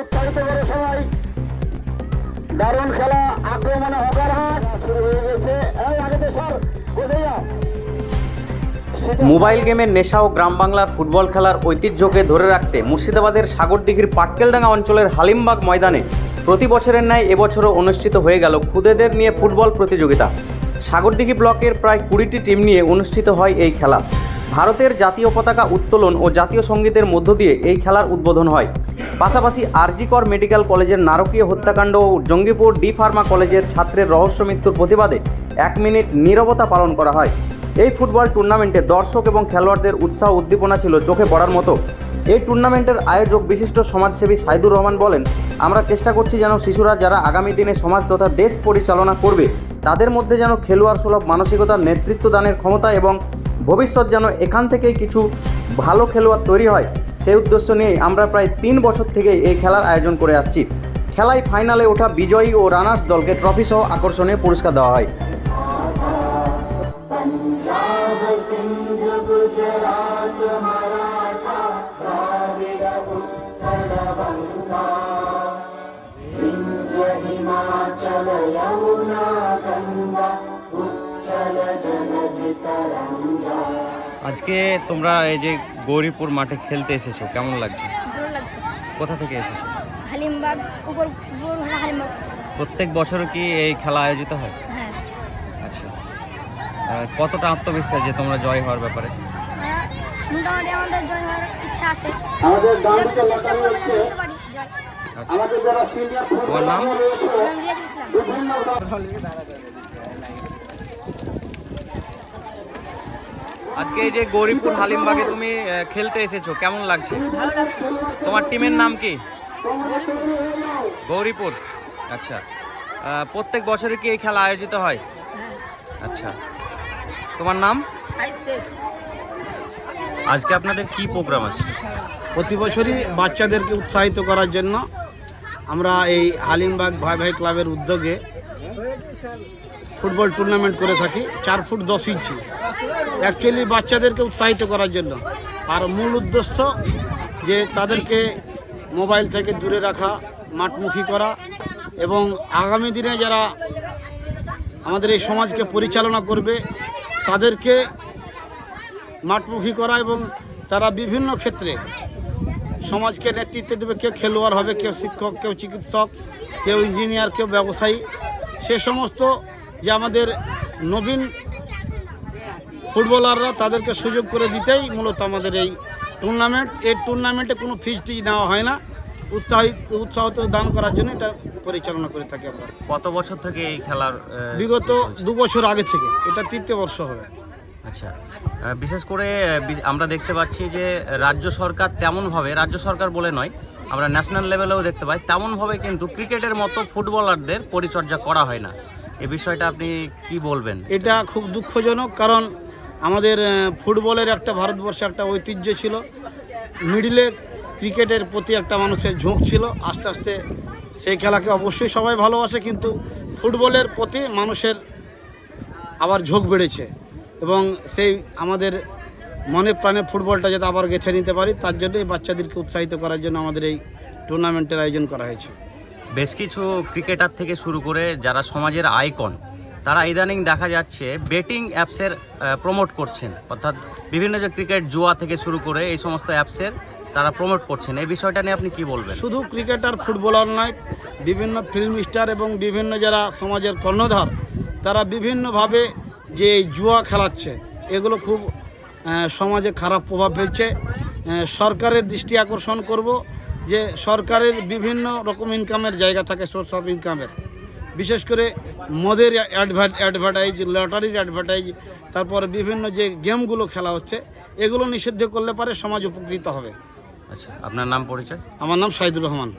করে সবাই। দারুণ খেলা, আক্রমণে হবার হাট শুরু হয়ে গেছে। আগে তো মোবাইল গেমের নেশা ও গ্রাম বাংলার ফুটবল খেলার ঐতিহ্যকে ধরে রাখতে মুর্শিদাবাদের সাগরদিঘির পাটকেলডাঙ্গা অঞ্চলের হালিমবাগ ময়দানে প্রতি বছরের ন্যায় এবছরও অনুষ্ঠিত হয়ে গেল খুদেদের নিয়ে ফুটবল প্রতিযোগিতা। সাগরদিঘি ব্লকের প্রায় কুড়িটি টিম নিয়ে অনুষ্ঠিত হয় এই খেলা। ভারতের জাতীয় পতাকা উত্তোলন ও জাতীয় সঙ্গীতের মধ্য দিয়ে এই খেলার উদ্বোধন হয়। পাশাপাশি আরজিকর মেডিকেল কলেজের নারকীয় হত্যাকাণ্ড ও জঙ্গিপুর ডি ফার্মা কলেজের ছাত্রের রহস্য মৃত্যুর প্রতিবাদে এক মিনিট নীরবতা পালন করা হয়। এই ফুটবল টুর্নামেন্টে দর্শক এবং খেলোয়াড়দের উৎসাহ উদ্দীপনা ছিল চোখে পড়ার মতো। এই টুর্নামেন্টের আয়োজক বিশিষ্ট সমাজসেবী সাইদুর রহমান বলেন, আমরা চেষ্টা করছি যেন শিশুরা যারা আগামী দিনে সমাজ তথা দেশ পরিচালনা করবে, তাদের মধ্যে যেন খেলোয়াড় সুলভ মানসিকতার নেতৃত্ব দানের ক্ষমতা এবং ভবিষ্যৎ যেন এখান থেকেই কিছু ভালো খেলোয়াড় তৈরি হয়। সেই উদ্দেশ্য নিয়ে আমরা প্রায় তিন বছর থেকে এই খেলার আয়োজন করে আসছি খেলায় ফাইনালে ওঠা বিজয়ী ও রানার্স দলকে ট্রফি সহ আকর্ষণীয় পুরস্কার দেওয়া হয় पंजाब सिंध गुजरात मराठा द्राविड उत्कल बंगा विंध्य हिमाचल यमुना गंगा उच्चल जलधि तरंगा আজকে তোমরা এই যে গৌরীপুর মাঠে খেলতে এসেছ কেমন লাগছে? ভালো লাগছে। কোথা থেকে এসেছ? হালিমবাগ উপর উপর হালিমবাগ। প্রত্যেক বছর কি এই খেলা আয়োজিত হয়? হ্যাঁ। আচ্ছা। কতটা আত্মবিশ্বাস যে তোমরা জয় হওয়ার ব্যাপারে? হ্যাঁ, মোটামুটি আমাদের জয় হওয়ার ইচ্ছা আছে। আমাদের চেষ্টা করব যেন জিততে পারি জয়। আচ্ছা। আমাদের যারা সিনিয়র তোমার নাম? ইসলাম আজকে এই যে গৌরীপুর হালিমবাগে তুমি খেলতে এসেছ, কেমন লাগছে? তোমার টিমের নাম কি? গৌরীপুর। আচ্ছা। প্রত্যেক বছরে কি এই খেলা আয়োজিত হয়? আচ্ছা। তোমার নাম? আজকে আপনাদের কি প্রোগ্রাম আছে? প্রতি বছরই বাচ্চাদেরকে উৎসাহিত করার জন্য আমরা এই হালিমবাগ ভাই ভাই ক্লাবের উদ্যোগে ফুটবল টুর্নামেন্ট করে থাকি, চার ফুট দশ ইঞ্চি। অ্যাকচুয়ালি বাচ্চাদেরকে উৎসাহিত করার জন্য। আর মূল উদ্দেশ্য যে তাদেরকে মোবাইল থেকে দূরে রাখা, মাঠমুখী করা এবং আগামী দিনে যারা আমাদের এই সমাজকে পরিচালনা করবে, তাদেরকে মাঠমুখী করা এবং তারা বিভিন্ন ক্ষেত্রে সমাজকে নেতৃত্ব দেবে। কেউ খেলোয়াড় হবে, কেউ শিক্ষক, কেউ চিকিৎসক, কেউ ইঞ্জিনিয়ার, কেউ ব্যবসায়ী। সে সমস্ত যে আমাদের নবীন ফুটবলাররা তাদেরকে সুযোগ করে দিতেই মূলত আমাদের এই টুর্নামেন্ট এই টুর্নামেন্টে কোনো ফিজ টিজ নেওয়া হয় না। উৎসাহিত উৎসাহিত দান করার জন্য এটা পরিচালনা করে থাকি আমরা। কত বছর থেকে এই খেলার বিগত দু বছর আগে থেকে। এটা তৃতীয় বর্ষ হবে। আচ্ছা। বিশেষ করে আমরা দেখতে পাচ্ছি যে রাজ্য সরকার তেমনভাবে রাজ্য সরকার বলে নয় আমরা ন্যাশনাল লেভেলেও দেখতে পাই। তেমনভাবে কিন্তু ক্রিকেটের মতো ফুটবলারদের পরিচর্যা করা হয় না। এ বিষয়টা আপনি কি বলবেন? এটা খুব দুঃখজনক কারণ আমাদের ফুটবলের একটা ভারতবর্ষে একটা ঐতিহ্য ছিল। মিডিলে ক্রিকেটের প্রতি একটা মানুষের ঝোঁক ছিল। আস্তে আস্তে সেই খেলাকে অবশ্যই সবাই ভালোবাসে, কিন্তু ফুটবলের প্রতি মানুষের আবার ঝোঁক বেড়েছে। এবং সেই আমাদের মনে প্রাণে ফুটবলটা যাতে আবার গেঁথে নিতে পারি তার জন্য এই বাচ্চাদেরকে উৎসাহিত করার জন্য আমাদের এই টুর্নামেন্টের আয়োজন করা হয়েছে। বেশ কিছু ক্রিকেটার থেকে শুরু করে যারা সমাজের আইকন তারা ইদানিং দেখা যাচ্ছে বেটিং অ্যাপসের প্রমোট করছেন। অর্থাৎ বিভিন্ন যে ক্রিকেট জুয়া থেকে শুরু করে এই সমস্ত অ্যাপসের তারা প্রমোট করছেন। এই বিষয়টা নিয়ে আপনি কি বলবেন? শুধু ক্রিকেটার ফুটবলার নয় বিভিন্ন ফিল্ম স্টার এবং বিভিন্ন যারা সমাজের কর্ণধার তারা বিভিন্নভাবে যে জুয়া খেলাচ্ছে এগুলো খুব সমাজে খারাপ প্রভাব ফেলছে। সরকারের দৃষ্টি আকর্ষণ করব যে সরকারের বিভিন্ন রকম ইনকামের জায়গা থাকে সোর্স অফ ইনকামের বিশেষ করে মদের অ্যাডভার্টাইজ লটারির অ্যাডভার্টাইজ তারপরে বিভিন্ন যে গেমগুলো খেলা হচ্ছে এগুলো নিষিদ্ধ করলে পারে সমাজ উপকৃত হবে। আচ্ছা আপনার নাম পরিচয়? আমার নাম সাইদুর রহমান।